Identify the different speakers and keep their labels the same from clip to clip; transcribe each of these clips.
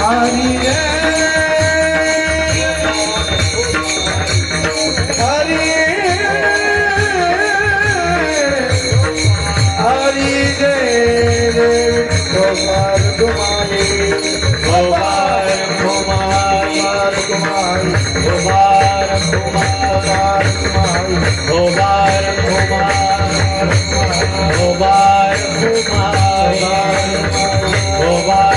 Speaker 1: হারিয়ে হারিয়ে
Speaker 2: হারিয়ে
Speaker 3: তোমার তোমায় তোমার তোমার তোমার তোমার তোমার
Speaker 4: তোমার তোমার তোমার তোমার তোমার তোমার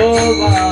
Speaker 5: Oh, wow.